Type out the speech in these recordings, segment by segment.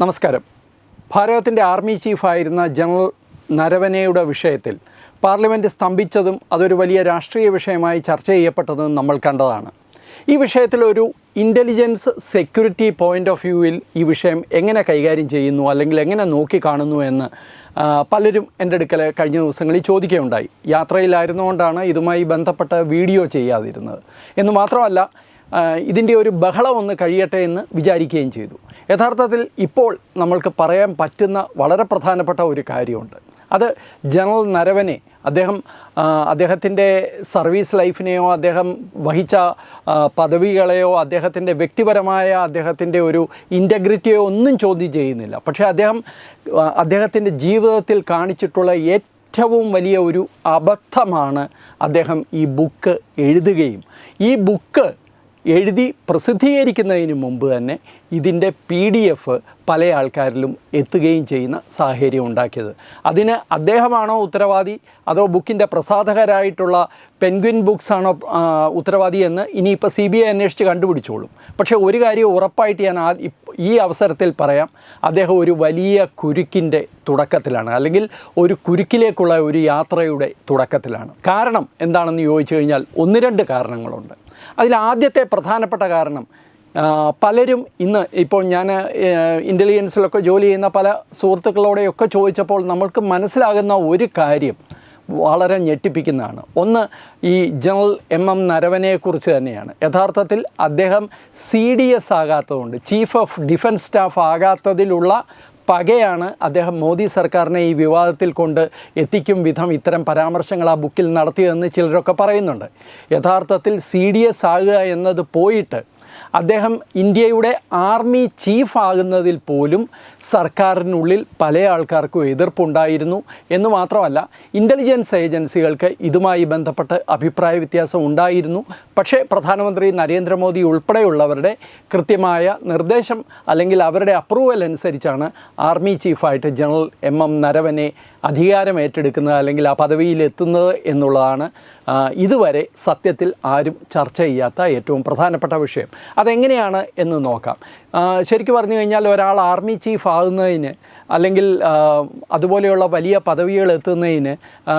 നമസ്കാരം. ഭാരതത്തിന്റെ army ചീഫായിരുന്ന general നരവനയുടെ വിഷയത്തിൽ പാർലമെന്റ് സ്തംഭിച്ചതും അതൊരു വലിയ രാഷ്ട്രീയ വിഷയമായി ചർച്ച ചെയ്യപ്പെട്ടതും നമ്മൾ കണ്ടതാണ്. ഈ വിഷയത്തിൽ ഒരു ഇന്റലിജൻസ് സെക്യൂരിറ്റി പോയിന്റ് ഓഫ് വ്യൂവിൽ ഈ വിഷയം എങ്ങനെ കൈകാര്യം ചെയ്യുന്നു അല്ലെങ്കിൽ എങ്ങനെ നോക്കിക്കാണുന്നു എന്ന് പലരും എന്റെ അടുക്കൽ കഴിഞ്ഞ ദിവസങ്ങളിൽ ചോദിക്കുകയുണ്ടായി. യാത്രയിലായിരുന്നുകൊണ്ടാണ് ഇതുമായി ബന്ധപ്പെട്ട വീഡിയോ ചെയ്യാതിരുന്നത്. എന്ന് മാത്രമല്ല ഇതിന്റെ ഒരു ബഹളം ഒന്ന് കഴിയട്ടെ എന്ന് വിചാരിക്കുകയും ചെയ്തു. യഥാർത്ഥത്തിൽ ഇപ്പോൾ നമ്മൾക്ക് പറയാൻ പറ്റുന്ന വളരെ പ്രധാനപ്പെട്ട ഒരു കാര്യമുണ്ട്. അത് ജനറൽ നരവനെ അദ്ദേഹം അദ്ദേഹത്തിന്റെ സർവീസ് ലൈഫിനെയോ അദ്ദേഹം വഹിച്ച പദവികളെയോ അദ്ദേഹത്തിന്റെ വ്യക്തിപരമായ അദ്ദേഹത്തിന്റെ ഒരു ഇന്റഗ്രിറ്റിയോ ഒന്നും ചോദ്യം ചെയ്യുന്നില്ല. പക്ഷേ അദ്ദേഹം അദ്ദേഹത്തിന്റെ ജീവിതത്തിൽ കാണിച്ചിട്ടുള്ള ഏറ്റവും വലിയ ഒരു അബദ്ധമാണ് അദ്ദേഹം ഈ ബുക്ക് എഴുതുകയും ഈ ബുക്ക് എഴുതി പ്രസിദ്ധീകരിക്കുന്നതിന് മുമ്പ് തന്നെ ഇതിന്റെ പി ഡി എഫ് പല ആൾക്കാരിലും എത്തുകയും ചെയ്യുന്ന സാഹചര്യം ഉണ്ടാക്കിയത്. അതിന് അദ്ദേഹമാണോ ഉത്തരവാദി? അതോ ബുക്കിന്റെ പ്രസാധകരായിട്ടുള്ള പെൻഗ്വിൻ ബുക്സ് ആണോ ഉത്തരവാദി എന്ന് ഇനിയിപ്പോൾ സി ബി ഐ അന്വേഷിച്ച് കണ്ടുപിടിച്ചോളും. പക്ഷേ ഒരു കാര്യം ഉറപ്പായിട്ട് ഞാൻ ആ ഈ അവസരത്തിൽ പറയാം. അദ്ദേഹം ഒരു വലിയ കുരുക്കിന്റെ തുടക്കത്തിലാണ്. അല്ലെങ്കിൽ ഒരു കുരുക്കിലേക്കുള്ള ഒരു യാത്രയുടെ തുടക്കത്തിലാണ്. കാരണം എന്താണെന്ന് ചോദിച്ചു കഴിഞ്ഞാൽ ഒന്ന് രണ്ട് കാരണങ്ങളുണ്ട്. അതിൽ ആദ്യത്തെ പ്രധാനപ്പെട്ട കാരണം പലരും ഇന്ന് ഇപ്പോൾ ഞാൻ ഇന്റലിജൻസിലൊക്കെ ജോലി ചെയ്യുന്ന പല സുഹൃത്തുക്കളോടെയൊക്കെ ചോദിച്ചപ്പോൾ നമ്മൾക്ക് മനസ്സിലാകുന്ന ഒരു കാര്യം വളരെ ഞെട്ടിപ്പിക്കുന്നതാണ്. ഒന്ന് ഈ ജനറൽ എം എം നരവനെക്കുറിച്ച് തന്നെയാണ്. യഥാർത്ഥത്തിൽ അദ്ദേഹം സി ഡി എസ് ആകാത്തതുകൊണ്ട് ചീഫ് ഓഫ് ഡിഫൻസ് സ്റ്റാഫ് ആകാത്തതിലുള്ള പകയാണ് അദ്ദേഹം മോദി സർക്കാരിനെ ഈ വിവാദത്തിൽ കൊണ്ട് എത്തിക്കും വിധം ഇത്തരം പരാമർശങ്ങൾ ആ ബുക്കിൽ നടത്തിയതെന്ന് ചിലരൊക്കെ പറയുന്നുണ്ട്. യഥാർത്ഥത്തിൽ സി ഡി എസ് ആകുക എന്നത് പോയിട്ട് അദ്ദേഹം ഇന്ത്യയുടെ ആർമി ചീഫ് ആകുന്നതിൽ പോലും സർക്കാരിനുള്ളിൽ പല ആൾക്കാർക്കും എതിർപ്പുണ്ടായിരുന്നു എന്ന് മാത്രമല്ല ഇന്റലിജൻസ് ഏജൻസികൾക്ക് ഇതുമായി ബന്ധപ്പെട്ട് അഭിപ്രായ വ്യത്യാസം ഉണ്ടായിരുന്നു. പക്ഷേ പ്രധാനമന്ത്രി നരേന്ദ്രമോദി ഉൾപ്പെടെയുള്ളവരുടെ കൃത്യമായ നിർദ്ദേശം അല്ലെങ്കിൽ അവരുടെ അപ്രൂവൽ അനുസരിച്ചാണ് ആർമി ചീഫായിട്ട് ജനറൽ എം എം നരവനെ അധികാരം ഏറ്റെടുക്കുന്നത് അല്ലെങ്കിൽ ആ പദവിയിൽ എത്തുന്നത് എന്നുള്ളതാണ് ഇതുവരെ സത്യത്തിൽ ആരും ചർച്ച ചെയ്യാത്ത ഏറ്റവും പ്രധാനപ്പെട്ട വിഷയം. അതെങ്ങനെയാണ് എന്ന് നോക്കാം. ശരിക്കും പറഞ്ഞു കഴിഞ്ഞാൽ ഒരാൾ ആർമി ചീഫ് ആകുന്നതിന് അല്ലെങ്കിൽ അതുപോലെയുള്ള വലിയ പദവികൾ എത്തുന്നതിന്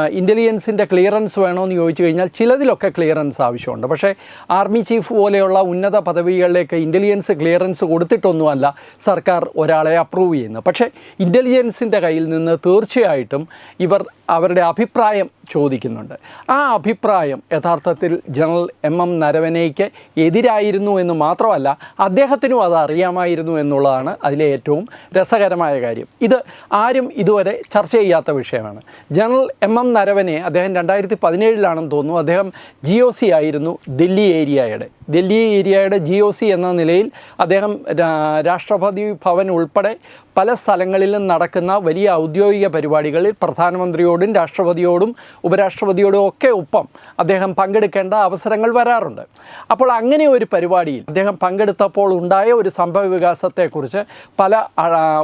ഇന്റലിജൻസിന്റെ ക്ലിയറൻസ് വേണമെന്ന് ചോദിച്ചു കഴിഞ്ഞാൽ ചിലതിലൊക്കെ ക്ലിയറൻസ് ആവശ്യമുണ്ട്. പക്ഷേ ആർമി ചീഫ് പോലെയുള്ള ഉന്നത പദവികളിലേക്ക് ഇന്റലിജൻസ് ക്ലിയറൻസ് കൊടുത്തിട്ടൊന്നുമല്ല സർക്കാർ ഒരാളെ അപ്രൂവ് ചെയ്യുന്നത്. പക്ഷേ ഇന്റലിജൻസിന്റെ കയ്യിൽ നിന്ന് തീർച്ചയായിട്ടും ഇവർ അവരുടെ അഭിപ്രായം ചോദിക്കുന്നുണ്ട്. ആ അഭിപ്രായം യഥാർത്ഥത്തിൽ ജനറൽ എം എം നരവനയ്ക്ക് എതിരായിരുന്നു എന്ന് മാത്രമല്ല അദ്ദേഹത്തിനും അത് അറിയാമായിരുന്നു എന്നുള്ളതാണ് അതിലെ ഏറ്റവും രസകരമായ കാര്യം. ഇത് ആരും ഇതുവരെ ചർച്ച ചെയ്യാത്ത വിഷയമാണ്. ജനറൽ എം എം നരവനെ അദ്ദേഹം രണ്ടായിരത്തി പതിനേഴിലാണെന്ന് തോന്നുന്നു. അദ്ദേഹം ജി ആയിരുന്നു ദില്ലി ഏരിയയുടെ. ദില്ലി ഏരിയയുടെ ജി ഒ സി എന്ന നിലയിൽ അദ്ദേഹം രാഷ്ട്രപതി ഭവൻ ഉൾപ്പെടെ പല സ്ഥലങ്ങളിലും നടക്കുന്ന വലിയ ഔദ്യോഗിക പരിപാടികളിൽ പ്രധാനമന്ത്രിയോടും രാഷ്ട്രപതിയോടും ഉപരാഷ്ട്രപതിയോടും ഒക്കെ ഒപ്പം അദ്ദേഹം പങ്കെടുക്കേണ്ട അവസരങ്ങൾ വരാറുണ്ട്. അപ്പോൾ അങ്ങനെ ഒരു പരിപാടിയിൽ അദ്ദേഹം പങ്കെടുത്തപ്പോൾ ഉണ്ടായ ഒരു സംഭവ വികാസത്തെക്കുറിച്ച് പല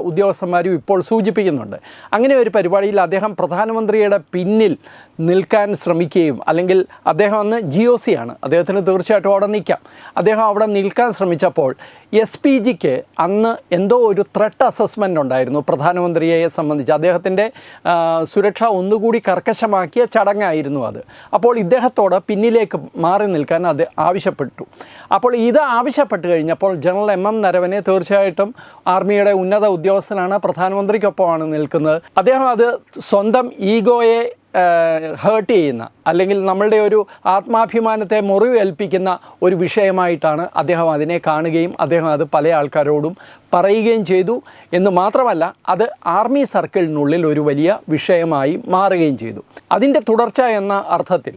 ഉദ്യോഗസ്ഥന്മാരും ഇപ്പോൾ സൂചിപ്പിക്കുന്നുണ്ട്. അങ്ങനെ ഒരു പരിപാടിയിൽ അദ്ദേഹം പ്രധാനമന്ത്രിയുടെ പിന്നിൽ നിൽക്കാൻ ശ്രമിക്കുകയും അല്ലെങ്കിൽ അദ്ദേഹം അന്ന് ജി ഒ സി ആണ്. അദ്ദേഹത്തിന് തീർച്ചയായിട്ടും അവിടെ നിൽക്കാം. അദ്ദേഹം അവിടെ നിൽക്കാൻ ശ്രമിച്ചപ്പോൾ എസ് പി ജിക്ക് അന്ന് എന്തോ ഒരു ത്രെട്ട് അസസ്മെന്റ് ഉണ്ടായിരുന്നു പ്രധാനമന്ത്രിയെ സംബന്ധിച്ച്. അദ്ദേഹത്തിന്റെ സുരക്ഷ ഒന്നുകൂടി കർക്കശമാക്കിയ ചടങ്ങായിരുന്നു അത്. അപ്പോൾ ഇദ്ദേഹത്തോട് പിന്നിലേക്ക് മാറി നിൽക്കാൻ അത് ആവശ്യപ്പെട്ടു. അപ്പോൾ ഇത് ആവശ്യപ്പെട്ട് കഴിഞ്ഞപ്പോൾ ജനറൽ എം എം നരവനെ തീർച്ചയായിട്ടും ആർമിയുടെ ഉന്നത ഉദ്യോഗസ്ഥനാണ് പ്രധാനമന്ത്രിക്കൊപ്പമാണ് നിൽക്കുന്നത്. അദ്ദേഹം അത് സ്വന്തം ഈഗോയെ ഹേർട്ട് ചെയ്യുന്ന അല്ലെങ്കിൽ നമ്മളുടെ ഒരു ആത്മാഭിമാനത്തെ മുറിവേൽപ്പിക്കുന്ന ഒരു വിഷയമായിട്ടാണ് അദ്ദേഹം അതിനെ കാണുകയും അദ്ദേഹം അത് പല ആൾക്കാരോടും പറയുകയും ചെയ്തു. എന്ന് മാത്രമല്ല അത് ആർമി സർക്കിളിനുള്ളിൽ ഒരു വലിയ വിഷയമായി മാറുകയും ചെയ്തു. അതിന്റെ തുടർച്ച എന്ന അർത്ഥത്തിൽ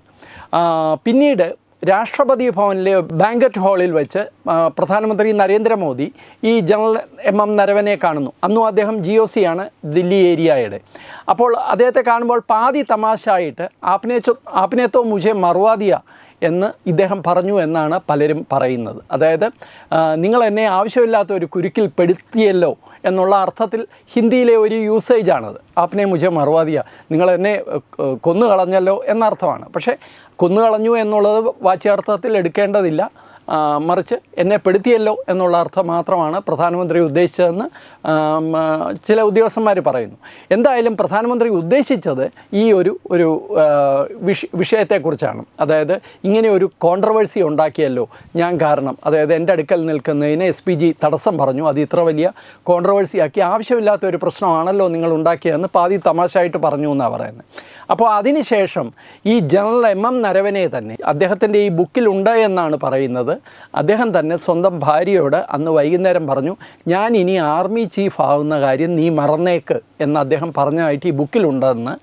പിന്നീട് രാഷ്ട്രപതി ഭവനിലെ ബാങ്കറ്റ് ഹാളിൽ വെച്ച് പ്രധാനമന്ത്രി നരേന്ദ്രമോദി ഈ ജനറൽ എം എം നരവനെ കാണുന്നു. അന്നും അദ്ദേഹം ജി ഒ സി ആണ് ദില്ലി ഏരിയയുടെ. അപ്പോൾ അദ്ദേഹത്തെ കാണുമ്പോൾ പാതി തമാശായിട്ട് ആപ്നെ ആപ്നേച്ചോ ആപ്നെ തോ മുझे മറുവാദിയ എന്ന് ഇദ്ദേഹം പറഞ്ഞു എന്നാണ് പലരും പറയുന്നത്. അതായത് നിങ്ങൾ എന്നെ ആവശ്യമില്ലാത്ത ഒരു കുരുക്കിൽ പെടുത്തിയല്ലോ എന്നുള്ള അർത്ഥത്തിൽ ഹിന്ദിയിലെ ഒരു യൂസേജ് ആണത്. ആപ്നെ മുജെ മറുവാദിയ നിങ്ങൾ എന്നെ കൊന്നു കളഞ്ഞല്ലോ എന്നർത്ഥമാണ്. പക്ഷേ കൊന്നു കളഞ്ഞു എന്നുള്ളത് വാച്യാർത്ഥത്തിൽ എടുക്കേണ്ടതില്ല. മറിച്ച് എന്നെ പെടുത്തിയല്ലോ എന്നുള്ള അർത്ഥം മാത്രമാണ് പ്രധാനമന്ത്രി ഉദ്ദേശിച്ചതെന്ന് ചില ഉദ്യോഗസ്ഥന്മാർ പറയുന്നു. എന്തായാലും പ്രധാനമന്ത്രി ഉദ്ദേശിച്ചത് ഈ ഒരു ഒരു വിഷ വിഷയത്തെക്കുറിച്ചാണ്. അതായത് ഇങ്ങനെ ഒരു കോൺട്രവേഴ്സി ഉണ്ടാക്കിയല്ലോ ഞാൻ കാരണം. അതായത് എന്റെ അടുക്കൽ നിൽക്കുന്നതിന് എസ് പി ജി തടസ്സം പറഞ്ഞു. അത് ഇത്ര വലിയ കോൺട്രവേഴ്സി ആക്കി ആവശ്യമില്ലാത്ത ഒരു പ്രശ്നമാണല്ലോ നിങ്ങൾ ഉണ്ടാക്കിയതെന്ന് പാതി തമാശയായിട്ട് പറഞ്ഞു എന്നാണ് പറയുന്നത്. അപ്പോൾ അതിനുശേഷം ഈ ജനറൽ എം എം നരവനെ തന്നെ അദ്ദേഹത്തിന്റെ ഈ ബുക്കിലുണ്ട് എന്നാണ് പറയുന്നത്. അദ്ദേഹം തന്നെ സ്വന്തം ഭാര്യയോട് അന്ന് വൈകുന്നേരം പറഞ്ഞു ഞാൻ ഇനി ആർമി ചീഫ് ആവുന്ന കാര്യം നീ മറന്നേക്ക് എന്ന് അദ്ദേഹം പറഞ്ഞതായിട്ട് ഈ ബുക്കിലുണ്ടെന്ന്.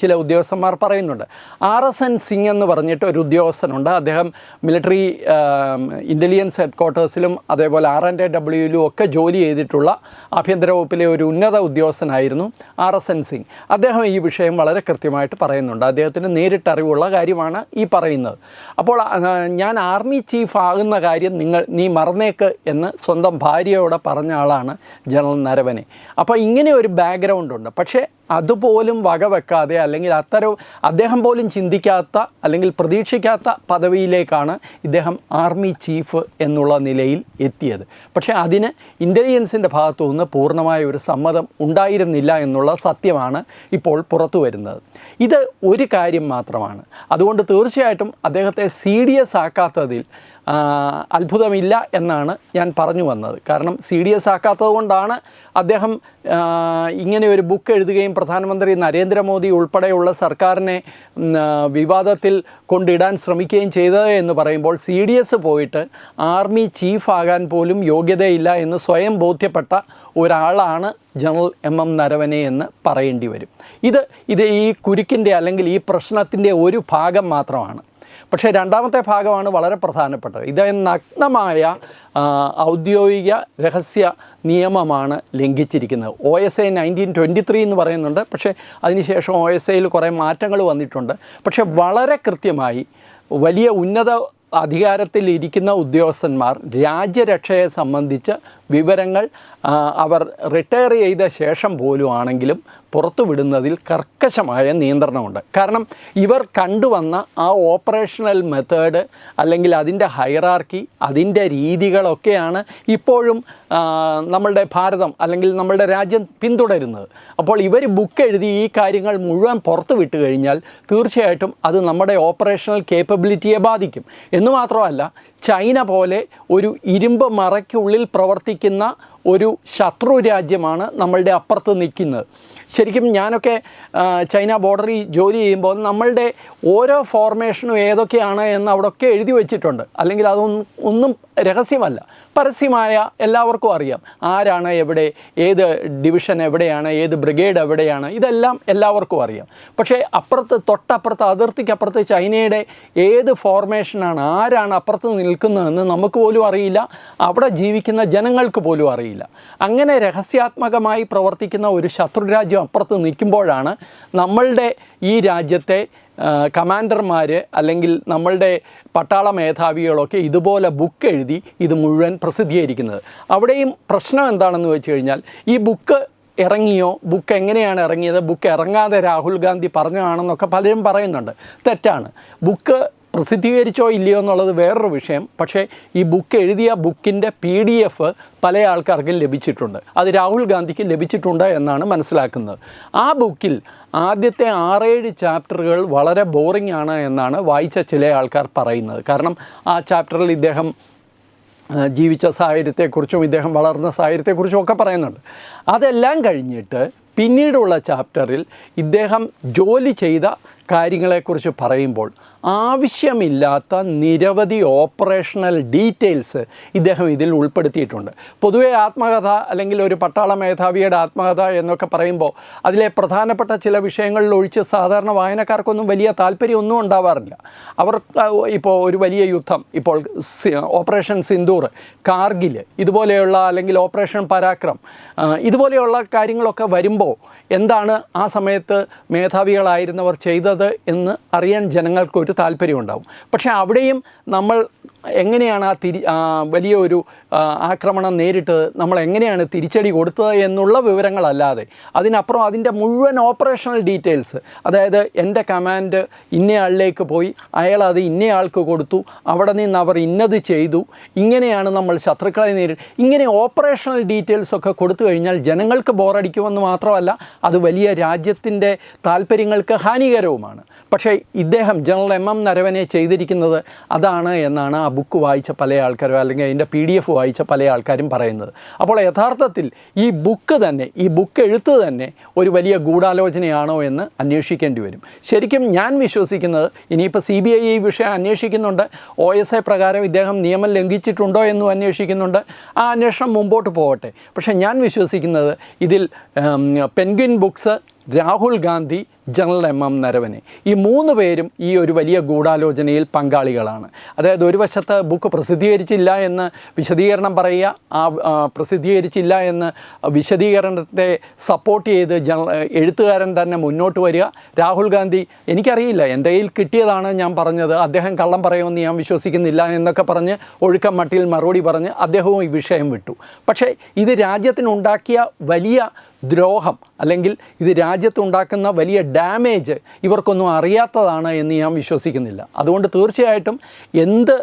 ചില ഉദ്യോഗസ്ഥന്മാർ പറയുന്നുണ്ട്. ആർ എസ് എൻ സിംഗ് എന്ന് പറഞ്ഞിട്ട് ഒരു ഉദ്യോഗസ്ഥനുണ്ട്. അദ്ദേഹം മിലിറ്ററി ഇന്റലിജൻസ് ഹെഡ് ക്വാർട്ടേഴ്സിലും അതേപോലെ ആർ എ ഡബ്ല്യുയിലും ഒക്കെ ജോലി ചെയ്തിട്ടുള്ള ആഭ്യന്തര വകുപ്പിലെ ഒരു ഉന്നത ഉദ്യോഗസ്ഥനായിരുന്നു ആർ എസ് എൻ സിംഗ്. അദ്ദേഹം ഈ വിഷയം വളരെ കൃത്യമായിട്ട് പറയുന്നുണ്ട്. അദ്ദേഹത്തിന് നേരിട്ട് അറിവുള്ള കാര്യമാണ് ഈ പറയുന്നത്. അപ്പോൾ ഞാൻ ആർമി ചീഫ് ആകുന്ന കാര്യം നിങ്ങൾ നീ മറന്നേക്ക് എന്ന് സ്വന്തം ഭാര്യയോടെ പറഞ്ഞ ആളാണ് ജനറൽ നരവനെ. അപ്പോൾ ഇങ്ങനെ ഒരു ബാക്ക്ഗ്രൗണ്ട് ഉണ്ട്. പക്ഷേ അതുപോലും വകവെക്കാതെ അല്ലെങ്കിൽ അത്തരം അദ്ദേഹം പോലും ചിന്തിക്കാത്ത അല്ലെങ്കിൽ പ്രതീക്ഷിക്കാത്ത പദവിയിലേക്കാണ് ഇദ്ദേഹം ആർമി ചീഫ് എന്നുള്ള നിലയിൽ എത്തിയത്. പക്ഷേ അതിന് ഇന്റലിജൻസിന്റെ ഭാഗത്തു നിന്ന് പൂർണമായ ഒരു സമ്മതം ഉണ്ടായിരുന്നില്ല എന്നുള്ള സത്യമാണ് ഇപ്പോൾ പുറത്തു വരുന്നത് ഇത് ഒരു കാര്യം മാത്രമാണ്. അതുകൊണ്ട് തീർച്ചയായിട്ടും അദ്ദേഹത്തെ സി ഡി എസ് ആക്കാത്തതിൽ അത്ഭുതമില്ല എന്നാണ് ഞാൻ പറഞ്ഞു വന്നത്. കാരണം സി ഡി എസ് ആക്കാത്തത് കൊണ്ടാണ് അദ്ദേഹം ഇങ്ങനെ ഒരു ബുക്ക് എഴുതുകയും പ്രധാനമന്ത്രി നരേന്ദ്രമോദി ഉൾപ്പെടെയുള്ള സർക്കാരിനെ വിവാദത്തിൽ കൊണ്ടിടാൻ ശ്രമിക്കുകയും ചെയ്തത് എന്ന് പറയുമ്പോൾ സി ഡി എസ് പോയിട്ട് ആർമി ചീഫ് ആകാൻ പോലും യോഗ്യതയില്ല എന്ന് സ്വയം ബോധ്യപ്പെട്ട ഒരാളാണ് ജനറൽ എം എം നരവനെ എന്ന് പറയേണ്ടി വരും. ഇത് ഇത് ഈ കുരുക്കിന്റെ അല്ലെങ്കിൽ ഈ പ്രശ്നത്തിന്റെ ഒരു ഭാഗം മാത്രമാണ്. പക്ഷേ രണ്ടാമത്തെ ഭാഗമാണ് വളരെ പ്രധാനപ്പെട്ടത്. ഇത് നഗ്നമായ ഔദ്യോഗിക രഹസ്യ നിയമമാണ് ലംഘിച്ചിരിക്കുന്നത്. O S I nineteen twenty three എന്ന് പറയുന്നുണ്ട്. പക്ഷേ അതിനുശേഷം ഒ എസ് ഐയിൽ കുറേ മാറ്റങ്ങൾ വന്നിട്ടുണ്ട്. പക്ഷേ വളരെ കൃത്യമായി വലിയ ഉന്നത അധികാരത്തിൽ ഇരിക്കുന്ന ഉദ്യോഗസ്ഥന്മാർ രാജ്യരക്ഷയെ സംബന്ധിച്ച് വിവരങ്ങൾ അവർ റിട്ടയർ ചെയ്ത ശേഷം പോലും ആണെങ്കിലും പുറത്തു വിടുന്നതിൽ കർക്കശമായ നിയന്ത്രണമുണ്ട്. കാരണം ഇവർ കണ്ടുവന്ന ആ ഓപ്പറേഷണൽ മെത്തേഡ് അല്ലെങ്കിൽ അതിന്റെ ഹൈറാർക്കി അതിന്റെ രീതികളൊക്കെയാണ് ഇപ്പോഴും നമ്മളുടെ ഭാരതം അല്ലെങ്കിൽ നമ്മളുടെ രാജ്യം പിന്തുടരുന്നത്. അപ്പോൾ ഇവർ ബുക്ക് എഴുതി ഈ കാര്യങ്ങൾ മുഴുവൻ പുറത്തു വിട്ട് കഴിഞ്ഞാൽ തീർച്ചയായിട്ടും അത് നമ്മുടെ ഓപ്പറേഷണൽ കേപ്പബിലിറ്റിയെ ബാധിക്കും. എന്ന് മാത്രമല്ല ചൈന പോലെ ഒരു ഇരുമ്പ് മറയ്ക്കുള്ളിൽ പ്രവർത്തിക്കുന്ന ഒരു ശത്രു രാജ്യമാണ് നമ്മളുടെ അപ്പുറത്ത് നിൽക്കുന്നത്. ശരിക്കും ഞാനൊക്കെ ചൈന ബോർഡറിൽ ജോലി ചെയ്യുമ്പോൾ നമ്മളുടെ ഓരോ ഫോർമേഷനും ഏതൊക്കെയാണ് എന്ന് അവിടെയൊക്കെ എഴുതി വെച്ചിട്ടുണ്ട്. അല്ലെങ്കിൽ അതൊന്നും ഒന്നും രഹസ്യമല്ല. പരസ്യമായ എല്ലാവർക്കും അറിയാം. ആരാണ് എവിടെ ഏത് ഡിവിഷൻ എവിടെയാണ് ഏത് ബ്രിഗേഡ് എവിടെയാണ് ഇതെല്ലാം എല്ലാവർക്കും അറിയാം. പക്ഷേ അപ്പുറത്ത് തൊട്ടപ്പുറത്ത് അതിർത്തിക്കപ്പുറത്ത് ചൈനയുടെ ഏത് ഫോർമേഷനാണ് ആരാണ് അപ്പുറത്ത് നിൽക്കുന്നതെന്ന് നമുക്ക് പോലും അറിയില്ല. അവിടെ ജീവിക്കുന്ന ജനങ്ങൾക്ക് പോലും അറിയില്ല. അങ്ങനെ രഹസ്യാത്മകമായി പ്രവർത്തിക്കുന്ന ഒരു ശത്രുരാജ്യം അപ്പുറത്ത് നിൽക്കുമ്പോഴാണ് നമ്മളുടെ ഈ രാജ്യത്തെ കമാൻഡർമാർ അല്ലെങ്കിൽ നമ്മളുടെ പട്ടാള മേധാവികളൊക്കെ ഇതുപോലെ ബുക്ക് എഴുതി ഇത് മുഴുവൻ പ്രസിദ്ധീകരിക്കുന്നത്. അവിടെയും പ്രശ്നം എന്താണെന്ന് വെച്ച് കഴിഞ്ഞാൽ ഈ ബുക്ക് ഇറങ്ങിയോ? ബുക്ക് എങ്ങനെയാണ് ഇറങ്ങിയത്? ബുക്ക് ഇറങ്ങാതെ രാഹുൽ ഗാന്ധി പറഞ്ഞതാണെന്നൊക്കെ പലരും പറയുന്നുണ്ട്. തെറ്റാണ്. ബുക്ക് പ്രസിദ്ധീകരിച്ചോ ഇല്ലയോ എന്നുള്ളത് വേറൊരു വിഷയം. പക്ഷേ ഈ ബുക്ക് എഴുതിയ ബുക്കിന്റെ പി ഡി എഫ് പല ആൾക്കാർക്കും ലഭിച്ചിട്ടുണ്ട്. അത് രാഹുൽ ഗാന്ധിക്ക് ലഭിച്ചിട്ടുണ്ട് എന്നാണ് മനസ്സിലാക്കുന്നത്. ആ ബുക്കിൽ ആദ്യത്തെ ആറേഴ് ചാപ്റ്ററുകൾ വളരെ ബോറിംഗ് ആണ് എന്നാണ് വായിച്ച ചില ആൾക്കാർ പറയുന്നത്. കാരണം ആ ചാപ്റ്ററിൽ ഇദ്ദേഹം ജീവിച്ച സാഹചര്യത്തെക്കുറിച്ചും ഇദ്ദേഹം വളർന്ന സാഹചര്യത്തെക്കുറിച്ചും ഒക്കെ പറയുന്നുണ്ട്. അതെല്ലാം കഴിഞ്ഞിട്ട് പിന്നീടുള്ള ചാപ്റ്ററിൽ ഇദ്ദേഹം ജോലി ചെയ്ത കാര്യങ്ങളെക്കുറിച്ച് പറയുമ്പോൾ ആവശ്യമില്ലാത്ത നിരവധി ഓപ്പറേഷണൽ ഡീറ്റെയിൽസ് ഇദ്ദേഹം ഇതിൽ ഉൾപ്പെടുത്തിയിട്ടുണ്ട്. പൊതുവേ ആത്മകഥ അല്ലെങ്കിൽ ഒരു പട്ടാള മേധാവിയുടെ ആത്മകഥ എന്നൊക്കെ പറയുമ്പോൾ അതിലെ പ്രധാനപ്പെട്ട ചില വിഷയങ്ങളിൽ ഒഴിച്ച് സാധാരണ വായനക്കാർക്കൊന്നും വലിയ താല്പര്യമൊന്നും ഉണ്ടാവാറില്ല. അവർ ഇപ്പോൾ ഒരു വലിയ യുദ്ധം ഇപ്പോൾ ഓപ്പറേഷൻ സിന്ദൂർ കാർഗിൽ ഇതുപോലെയുള്ള അല്ലെങ്കിൽ ഓപ്പറേഷൻ പരാക്രം ഇതുപോലെയുള്ള കാര്യങ്ങളൊക്കെ വരുമ്പോൾ എന്താണ് ആ സമയത്ത് മേധാവികളായിരുന്നവർ ചെയ്തത് എന്ന് അറിയാൻ ജനങ്ങൾക്ക് ഒരു താല്പര്യം ഉണ്ടാവും പക്ഷേ അവിടെയും നമ്മൾ എങ്ങനെയാണ് ആ തിരി വലിയ ഒരു ആക്രമണം നേരിട്ട് നമ്മൾ എങ്ങനെയാണ് തിരിച്ചടി കൊടുത്തത് എന്നുള്ള വിവരങ്ങളല്ലാതെ. അതിനപ്പുറം അതിന്റെ മുഴുവൻ ഓപ്പറേഷണൽ ഡീറ്റെയിൽസ് അതായത് എന്റെ കമാൻഡ് ഇന്നയാളിലേക്ക് പോയി അയാൾ അത് ഇന്നയാൾക്ക് കൊടുത്തു അവിടെ നിന്ന് അവർ ഇന്നത് ചെയ്തു. ഇങ്ങനെയാണ് നമ്മൾ ശത്രുക്കളെ നേരിട്ട് ഇങ്ങനെ ഓപ്പറേഷണൽ ഡീറ്റെയിൽസ് ഒക്കെ കൊടുത്തു കഴിഞ്ഞാൽ ജനങ്ങൾക്ക് ബോറടിക്കുമെന്ന് മാത്രമല്ല അത് വലിയ രാജ്യത്തിന്റെ താല്പര്യങ്ങൾക്ക് ഹാനികരവുമാണ്. പക്ഷേ ഇദ്ദേഹം ജനറൽ എം എം നരവനെ ചെയ്തിരിക്കുന്നത് അതാണ് എന്നാണ് ആ ബുക്ക് വായിച്ച പല ആൾക്കാരും അല്ലെങ്കിൽ അതിന്റെ പി ഡി എഫ് വായിച്ച പല ആൾക്കാരും പറയുന്നത്. അപ്പോൾ യഥാർത്ഥത്തിൽ ഈ ബുക്ക് തന്നെ ഈ ബുക്ക് എഴുത്ത് തന്നെ ഒരു വലിയ ഗൂഢാലോചനയാണോ എന്ന് അന്വേഷിക്കേണ്ടി വരും. ശരിക്കും ഞാൻ വിശ്വസിക്കുന്നത് ഇനിയിപ്പോൾ സി ബി ഐ ഈ വിഷയം അന്വേഷിക്കുന്നുണ്ട്. ഒ എസ് എ പ്രകാരം ഇദ്ദേഹം നിയമം ലംഘിച്ചിട്ടുണ്ടോ എന്നും അന്വേഷിക്കുന്നുണ്ട്. ആ അന്വേഷണം മുമ്പോട്ട് പോകട്ടെ. പക്ഷേ ഞാൻ വിശ്വസിക്കുന്നത് ഇതിൽ Penguin Books Rahul Gandhi general M M Naravane. ഈ മൂന്ന് പേരും ഈ ഒരു വലിയ ഗൂഢാലോചനയിൽ പങ്കാളികളാണ്. അതായത് ഒരു വശത്ത് ബുക്ക് പ്രസിദ്ധീകരിച്ചില്ല എന്ന് വിശദീകരണം പറയുക ആ പ്രസിദ്ധീകരിച്ചില്ല എന്ന് വിശദീകരണത്തെ സപ്പോർട്ട് ചെയ്ത് ജനറൽ എഴുത്തുകാരൻ തന്നെ മുന്നോട്ട് വരിക. രാഹുൽ ഗാന്ധി എനിക്കറിയില്ല എന്റെ കയ്യിൽ കിട്ടിയതാണ് ഞാൻ പറഞ്ഞത്. അദ്ദേഹം കള്ളം പറയുമെന്ന് ഞാൻ വിശ്വസിക്കുന്നില്ല എന്നൊക്കെ പറഞ്ഞ് ഒഴുക്കം മട്ടിൽ മറുപടി പറഞ്ഞ് അദ്ദേഹവും ഈ വിഷയം വിട്ടു. പക്ഷേ ഇത് രാജ്യത്തിനുണ്ടാക്കിയ വലിയ ദ്രോഹം അല്ലെങ്കിൽ ഇത് രാജ്യത്തുണ്ടാക്കുന്ന വലിയ ഡാമേജ് ഇവർക്കൊന്നും അറിയാത്തതാണ് എന്ന് ഞാൻ വിശ്വസിക്കുന്നില്ല. അതുകൊണ്ട് തീർച്ചയായിട്ടും എന്ത്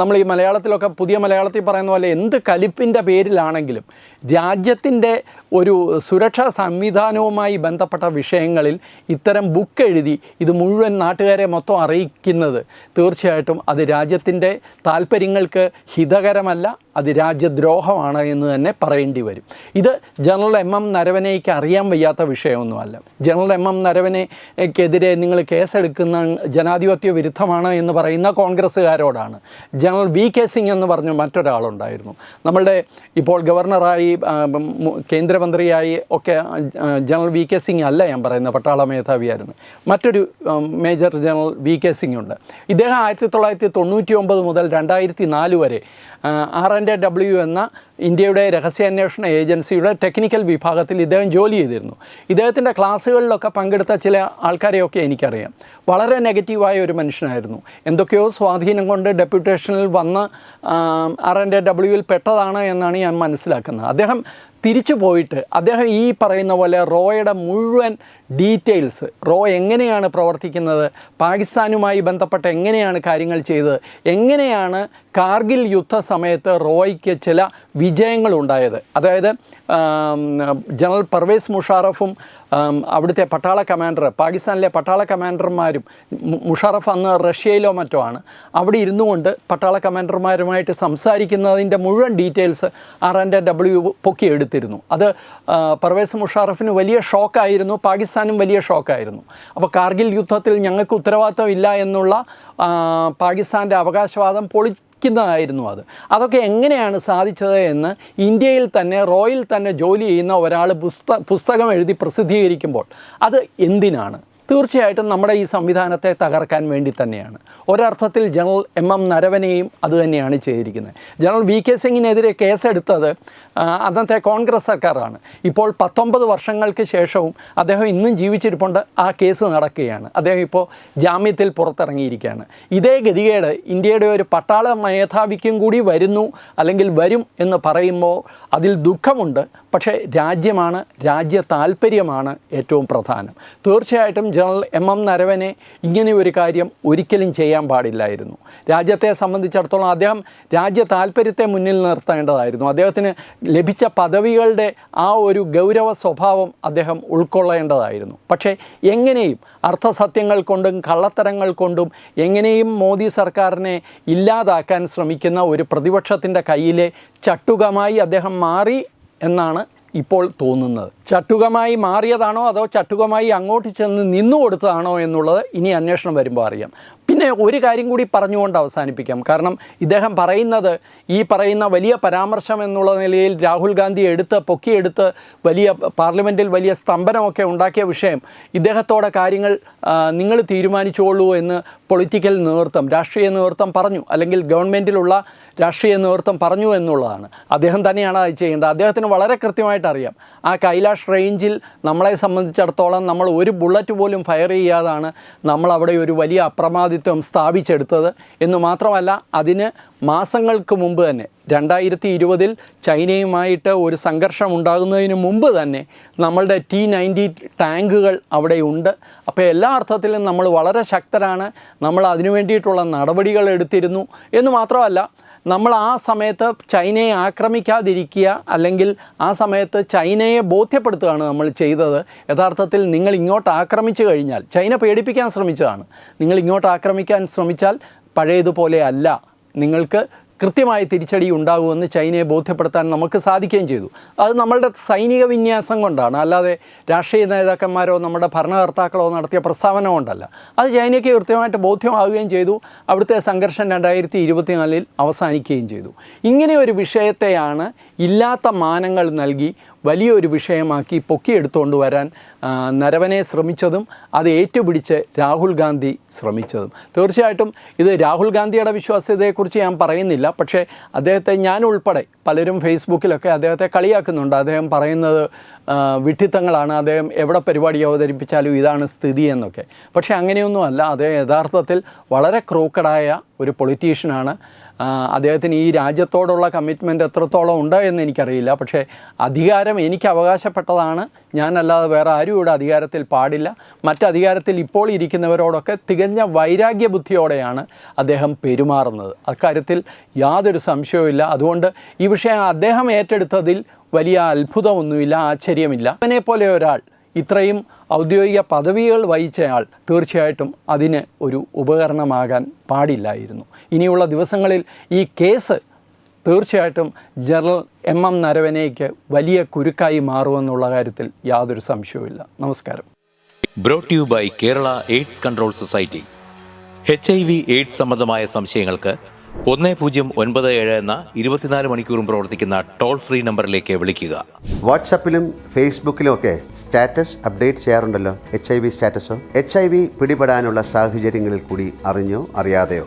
നമ്മൾ ഈ മലയാളത്തിലൊക്കെ പുതിയ മലയാളത്തിൽ പറയുന്ന പോലെ എന്ത് കലിപ്പിന്റെ പേരിലാണെങ്കിലും രാജ്യത്തിന്റെ ഒരു സുരക്ഷാ സംവിധാനവുമായി ബന്ധപ്പെട്ട വിഷയങ്ങളിൽ ഇത്തരം ബുക്ക് എഴുതി ഇത് മുഴുവൻ നാട്ടുകാരെ മൊത്തം അറിയിക്കുന്നത് തീർച്ചയായിട്ടും അത് രാജ്യത്തിന്റെ താല്പര്യങ്ങൾക്ക് ഹിതകരമല്ല അത് രാജ്യദ്രോഹമാണ് എന്ന് തന്നെ പറയേണ്ടി വരും. ഇത് ജനറൽ എം എം നരവനയ്ക്ക് അറിയാൻ വയ്യാത്ത വിഷയമൊന്നുമല്ല. ജനറൽ എം എം നരവനെക്കെതിരെ നിങ്ങൾ കേസെടുക്കുന്ന ജനാധിപത്യ വിരുദ്ധമാണ് എന്ന് പറയുന്ന കോൺഗ്രസ്സുകാരോടാണ്. ജനറൽ വി കെ സിംഗ് എന്ന് പറഞ്ഞ മറ്റൊരാളുണ്ടായിരുന്നു. നമ്മളുടെ ഇപ്പോൾ ഗവർണറായി കേന്ദ്രമന്ത്രിയായി ഒക്കെ ജനറൽ വി കെ സിംഗ് അല്ല ഞാൻ പറയുന്നത് പട്ടാള മേധാവിയായിരുന്നു. മറ്റൊരു major general V K Singh ഉണ്ട്. ഇദ്ദേഹം ആയിരത്തി തൊള്ളായിരത്തി തൊണ്ണൂറ്റി ഒമ്പത് മുതൽ രണ്ടായിരത്തി നാല് വരെ ആർ എ ഡബ്ല്യു എന്ന ഇന്ത്യയുടെ രഹസ്യാന്വേഷണ ഏജൻസിയുടെ ടെക്നിക്കൽ വിഭാഗത്തിൽ ഇദ്ദേഹം ജോലി ചെയ്തിരുന്നു. ഇദ്ദേഹത്തിന്റെ ക്ലാസ്സുകളിലൊക്കെ പങ്കെടുത്ത ചില ആൾക്കാരെയൊക്കെ എനിക്കറിയാം. വളരെ നെഗറ്റീവായ ഒരു മനുഷ്യനായിരുന്നു. എന്തൊക്കെയോ സ്വാധീനം കൊണ്ട് ഡെപ്യൂട്ടേഷനിൽ വന്ന് ആർ എ ഡബ്ല്യുവിൽ പെട്ടതാണ് എന്നാണ് ഞാൻ മനസ്സിലാക്കുന്നത്. അദ്ദേഹം തിരിച്ചു പോയിട്ട് അദ്ദേഹം ഈ പറയുന്ന പോലെ റോയുടെ മുഴുവൻ ഡീറ്റെയിൽസ് റോ എങ്ങനെയാണ് പ്രവർത്തിക്കുന്നത് പാകിസ്ഥാനുമായി ബന്ധപ്പെട്ട് എങ്ങനെയാണ് കാര്യങ്ങൾ ചെയ്തത് എങ്ങനെയാണ് കാർഗിൽ യുദ്ധ സമയത്ത് റോയ്ക്ക് ചില വിജയങ്ങളുണ്ടായത് അതായത് ജനറൽ പർവേസ് മുഷാറഫും അവിടുത്തെ പട്ടാള കമാൻഡർ പാകിസ്ഥാനിലെ പട്ടാള കമാൻഡർമാരും മുഷാറഫ് അന്ന് റഷ്യയിലോ മറ്റോ ആണ്. അവിടെ ഇരുന്നു കൊണ്ട് പട്ടാള കമാൻഡർമാരുമായിട്ട് സംസാരിക്കുന്നതിന്റെ മുഴുവൻ ഡീറ്റെയിൽസ് ആർ എന്റെ ഡബ്ല്യു പൊക്കിയെടുത്തിരുന്നു അത് പർവേസ് മുഷാറഫിന് വലിയ ഷോക്കായിരുന്നു പാകിസ്ഥാനും വലിയ ഷോക്കായിരുന്നു. അപ്പോൾ കാർഗിൽ യുദ്ധത്തിൽ ഞങ്ങൾക്ക് ഉത്തരവാദിത്തം ഇല്ല എന്നുള്ള പാകിസ്ഥാന്റെ അവകാശവാദം പൊളി ായിരുന്നു അത്. അതൊക്കെ എങ്ങനെയാണ് സാധിച്ചത് എന്ന് ഇന്ത്യയിൽ തന്നെ റോയിൽ തന്നെ ജോലി ചെയ്യുന്ന ഒരാൾ പുസ്ത പുസ്തകം എഴുതി പ്രസിദ്ധീകരിക്കുമ്പോൾ അത് എന്തിനാണ്? തീർച്ചയായിട്ടും നമ്മുടെ ഈ സംവിധാനത്തെ തകർക്കാൻ വേണ്ടി തന്നെയാണ്. ഒരർത്ഥത്തിൽ ജനറൽ എം എം നരവനെയും അതുതന്നെയാണ് ചെയ്തിരിക്കുന്നത്. ജനറൽ വി കെ സിംഗിനെതിരെ കേസെടുത്തത് അന്നത്തെ കോൺഗ്രസ് സർക്കാരാണ്. ഇപ്പോൾ പത്തൊമ്പത് വർഷങ്ങൾക്ക് ശേഷവും അദ്ദേഹം ഇന്നും ജീവിച്ചിരിപ്പുണ്ട് ആ കേസ് നടക്കുകയാണ്. അദ്ദേഹം ഇപ്പോൾ ജാമ്യത്തിൽ പുറത്തിറങ്ങിയിരിക്കുകയാണ്. ഇതേ ഗതികേട് ഇന്ത്യയുടെ ഒരു പട്ടാള മേധാവിക്കും കൂടി വരുന്നു അല്ലെങ്കിൽ വരും എന്ന് പറയുമ്പോൾ അതിൽ ദുഃഖമുണ്ട്. പക്ഷേ രാജ്യമാണ് രാജ്യ താല്പര്യമാണ് ഏറ്റവും പ്രധാനം. തീർച്ചയായിട്ടും ജനറൽ എം എം നരവനെ ഇങ്ങനെ ഒരു കാര്യം ഒരിക്കലും ചെയ്യാൻ പാടില്ലായിരുന്നു. രാജ്യത്തെ സംബന്ധിച്ചിടത്തോളം അദ്ദേഹം രാജ്യ താല്പര്യത്തെ മുന്നിൽ നിർത്തേണ്ടതായിരുന്നു. അദ്ദേഹത്തിന് ലഭിച്ച പദവികളുടെ ആ ഒരു ഗൗരവ സ്വഭാവം അദ്ദേഹം ഉൾക്കൊള്ളേണ്ടതായിരുന്നു. പക്ഷേ എങ്ങനെയും അർത്ഥസത്യങ്ങൾ കൊണ്ടും കള്ളത്തരങ്ങൾ കൊണ്ടും എങ്ങനെയും മോദി സർക്കാരിനെ ഇല്ലാതാക്കാൻ ശ്രമിക്കുന്ന ഒരു പ്രതിപക്ഷത്തിന്റെ കയ്യിലെ ചട്ടുകമായി അദ്ദേഹം മാറി എന്നാണ് ഇപ്പോൾ തോന്നുന്നത്? ചട്ടുകമായി മാറിയതാണോ അതോ ചട്ടുകമായി അങ്ങോട്ട് ചെന്ന് നിന്നു കൊടുത്തതാണോ എന്നുള്ളത് ഇനി അന്വേഷണം വരുമ്പോൾ അറിയാം. പിന്നെ ഒരു കാര്യം കൂടി പറഞ്ഞുകൊണ്ട് അവസാനിപ്പിക്കാം. കാരണം ഇദ്ദേഹം പറയുന്നത് ഈ പറയുന്ന വലിയ പരാമർശം എന്നുള്ള നിലയിൽ രാഹുൽ ഗാന്ധി എടുത്ത് പൊക്കിയെടുത്ത് വലിയ പാർലമെന്റിൽ വലിയ സ്തംഭനമൊക്കെ ഉണ്ടാക്കിയ വിഷയം ഇദ്ദേഹത്തോടെ കാര്യങ്ങൾ നിങ്ങൾ തീരുമാനിച്ചോളൂ എന്ന് പൊളിറ്റിക്കൽ നേതൃത്വം രാഷ്ട്രീയ നേതൃത്വം പറഞ്ഞു. അല്ലെങ്കിൽ ഗവൺമെന്റിലുള്ള രാഷ്ട്രീയ നേതൃത്വം പറഞ്ഞു എന്നുള്ളതാണ്. അദ്ദേഹം തന്നെയാണ് അത് ചെയ്യേണ്ടത്. അദ്ദേഹത്തിന് വളരെ കൃത്യമായിട്ട് അറിയാം. ആ കൈലാഷ് റേഞ്ചിൽ നമ്മളെ സംബന്ധിച്ചിടത്തോളം നമ്മൾ ഒരു ബുള്ളറ്റ് പോലും ഫയർ ചെയ്യാതാണ്. നമ്മൾ അവിടെ ഒരു വലിയ അപ്രമാദിത്വം സ്ഥാപിച്ചെടുത്തത് എന്ന് മാത്രമല്ല അതിന് മാസങ്ങൾക്ക് മുമ്പ് തന്നെ രണ്ടായിരത്തി ഇരുപതിൽ ചൈനയുമായിട്ട് ഒരു സംഘർഷം ഉണ്ടാകുന്നതിന് മുമ്പ് തന്നെ നമ്മളുടെ ടി നയന്റി ടാങ്കുകൾ അവിടെയുണ്ട് അപ്പോൾ എല്ലാ അർത്ഥത്തിലും നമ്മൾ വളരെ ശക്തരാണ്. നമ്മൾ അതിനു വേണ്ടിയിട്ടുള്ള നടപടികൾ എടുത്തിരുന്നു. എന്ന് മാത്രമല്ല നമ്മൾ ആ സമയത്ത് ചൈനയെ ആക്രമിക്കാതിരിക്കുക അല്ലെങ്കിൽ ആ സമയത്ത് ചൈനയെ ബോധ്യപ്പെടുത്തുകയാണ് നമ്മൾ ചെയ്തത്. യഥാർത്ഥത്തിൽ നിങ്ങൾ ഇങ്ങോട്ട് ആക്രമിച്ചു കഴിഞ്ഞാൽ ചൈന പേടിപ്പിക്കാൻ ശ്രമിച്ചതാണ്. നിങ്ങൾ ഇങ്ങോട്ട് ആക്രമിക്കാൻ ശ്രമിച്ചാൽ പഴയതുപോലെ അല്ല. നിങ്ങൾക്ക് കൃത്യമായ തിരിച്ചടി ഉണ്ടാകുമെന്ന് ചൈനയെ ബോധ്യപ്പെടുത്താൻ നമുക്ക് സാധിക്കുകയും ചെയ്തു. അത് നമ്മളുടെ സൈനിക വിന്യാസം കൊണ്ടാണ്. അല്ലാതെ രാഷ്ട്രീയ നേതാക്കന്മാരോ നമ്മുടെ ഭരണകർത്താക്കളോ നടത്തിയ പ്രസ്താവന കൊണ്ടല്ല. അത് ചൈനയ്ക്ക് കൃത്യമായിട്ട് ബോധ്യമാവുകയും ചെയ്തു. അവിടുത്തെ സംഘർഷം രണ്ടായിരത്തി ഇരുപത്തിനാലിൽ അവസാനിക്കുകയും ചെയ്തു. ഇങ്ങനെ ഒരു വിഷയത്തെയാണ് ഇല്ലാത്ത മാനങ്ങൾ നൽകി വലിയൊരു വിഷയമാക്കി പൊക്കിയെടുത്തുകൊണ്ട് വരാൻ നരവനെ ശ്രമിച്ചതും അത് ഏറ്റുപിടിച്ച് രാഹുൽ ഗാന്ധി ശ്രമിച്ചതും. തീർച്ചയായിട്ടും ഇത് രാഹുൽ ഗാന്ധിയുടെ വിശ്വാസ്യതയെക്കുറിച്ച് ഞാൻ പറയുന്നില്ല. പക്ഷേ അദ്ദേഹത്തെ ഞാൻ ഉൾപ്പെടെ പലരും ഫേസ്ബുക്കിലൊക്കെ അദ്ദേഹത്തെ കളിയാക്കുന്നുണ്ട്. അദ്ദേഹം പറയുന്നത് വിഡ്ഢിത്തങ്ങളാണ്. അദ്ദേഹം എവിടെ പരിപാടി അവതരിപ്പിച്ചാലും ഇതാണ് സ്ഥിതി എന്നൊക്കെ. പക്ഷേ അങ്ങനെയൊന്നുമല്ല. അദ്ദേഹം യഥാർത്ഥത്തിൽ വളരെ ക്രൂക്കഡായ ഒരു പൊളിറ്റീഷ്യനാണ്. അദ്ദേഹത്തിന് ഈ രാജ്യത്തോടുള്ള കമ്മിറ്റ്മെന്റ് എത്രത്തോളം ഉണ്ട് എന്ന് എനിക്കറിയില്ല. പക്ഷേ അധികാരം എനിക്ക് അവകാശപ്പെട്ടതാണ് ഞാനല്ലാതെ വേറെ ആരും ഇവിടെ അധികാരത്തിൽ പാടില്ല. മറ്റ് അധികാരത്തിൽ ഇപ്പോൾ ഇരിക്കുന്നവരോടൊക്കെ തികഞ്ഞ വൈരാഗ്യ ബുദ്ധിയോടെയാണ് അദ്ദേഹം പെരുമാറുന്നത്. അക്കാര്യത്തിൽ യാതൊരു സംശയവുമില്ല അതുകൊണ്ട് ഈ വിഷയം അദ്ദേഹം ഏറ്റെടുത്തതിൽ വലിയ അത്ഭുതമൊന്നുമില്ല ആശ്ചര്യമില്ല. അവനെ പോലെ ഒരാൾ ഇത്രയും ഔദ്യോഗിക പദവികൾ വഹിച്ചയാൾ തീർച്ചയായിട്ടും അതിന് ഒരു ഉപകരണമാകാൻ പാടില്ലായിരുന്നു. ഇനിയുള്ള ദിവസങ്ങളിൽ ഈ കേസ് തീർച്ചയായിട്ടും ജനറൽ എം എം നരവനേക്ക് വലിയ കുരുക്കായി മാറുമെന്നുള്ള കാര്യത്തിൽ യാതൊരു സംശയവുമില്ല. നമസ്കാരം. Brought you by Kerala AIDS control society H I V AIDS സംബന്ധമായ സംശയങ്ങൾക്ക് ഒന്ന് പൂജ്യം ഒൻപത് ഏഴ് എന്ന ഇരുപത്തിനാല് മണിക്കൂറും പ്രവർത്തിക്കുന്ന ടോൾ ഫ്രീ നമ്പറിലേക്ക് വിളിക്കുക. വാട്സപ്പിലും ഫേസ്ബുക്കിലും ഒക്കെ സ്റ്റാറ്റസ് അപ്ഡേറ്റ് ചെയ്യാറുണ്ടല്ലോ? എച്ച് ഐ വി സ്റ്റാറ്റസോ? എച്ച് ഐ വി പിടിപെടാനുള്ള സാഹചര്യങ്ങളിൽ കൂടി അറിഞ്ഞോ അറിയാതെയോ?